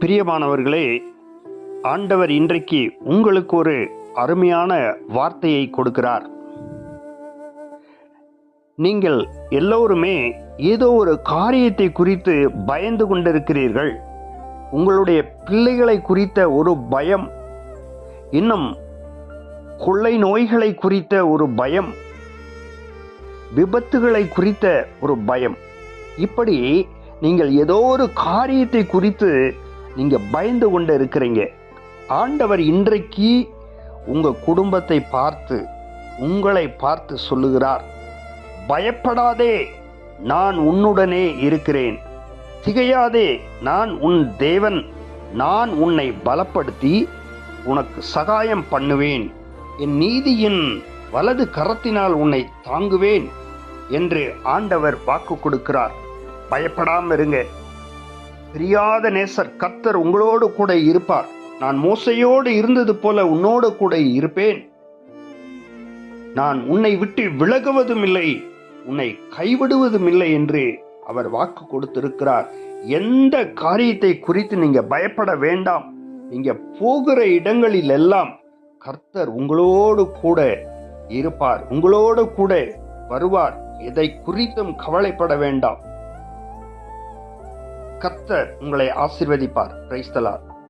பிரியமானவர்களே ஆண்டவர் இன்றைக்கு உங்களுக்கு ஒரு அருமையான வார்த்தையை கொடுக்கிறார். நீங்கள் எல்லோருமே ஏதோ ஒரு காரியத்தை குறித்து பயந்து கொண்டிருக்கிறீர்கள். உங்களுடைய பிள்ளைகளை குறித்த ஒரு பயம் இன்னும் கொள்ளை நோய்களை குறித்த ஒரு பயம் விபத்துகளை குறித்த ஒரு பயம். இப்படி நீங்கள் ஏதோ ஒரு காரியத்தை குறித்து நீங்கள் பயந்து கொண்டு இருக்கிறீங்க. ஆண்டவர் இன்றைக்கு உங்கள் குடும்பத்தை பார்த்து உங்களை பார்த்து சொல்லுகிறார். பயப்படாதே நான் உன்னுடனே இருக்கிறேன். திகையாதே நான் உன் தேவன் நான் உன்னை பலப்படுத்தி உனக்கு சகாயம் பண்ணுவேன். என் நீதியின் வலது கரத்தினால் உன்னை தாங்குவேன் என்று ஆண்டவர் வாக்கு கொடுக்கிறார். பயப்படாமல் இருங்க. பிரியாத நேசர் கர்த்தர் உங்களோடு கூட இருப்பார். நான் மோசையோடு இருந்தது போல உன்னோடு கூட இருப்பேன். நான் உன்னை விட்டு விலகுவதும் இல்லை உன்னை கைவிடுவதும் இல்லை என்று அவர் வாக்கு கொடுத்திருக்கிறார். எந்த காரியத்தை குறித்து நீங்க பயப்பட வேண்டாம். நீங்க போகிற இடங்களில் எல்லாம் கர்த்தர் உங்களோடு கூட இருப்பார் உங்களோடு கூட வருவார். எதை குறித்தும் கவலைப்பட வேண்டாம். கர்த்தர் உங்களை ஆசிர்வதிப்பார். பிரைஸ்தலார்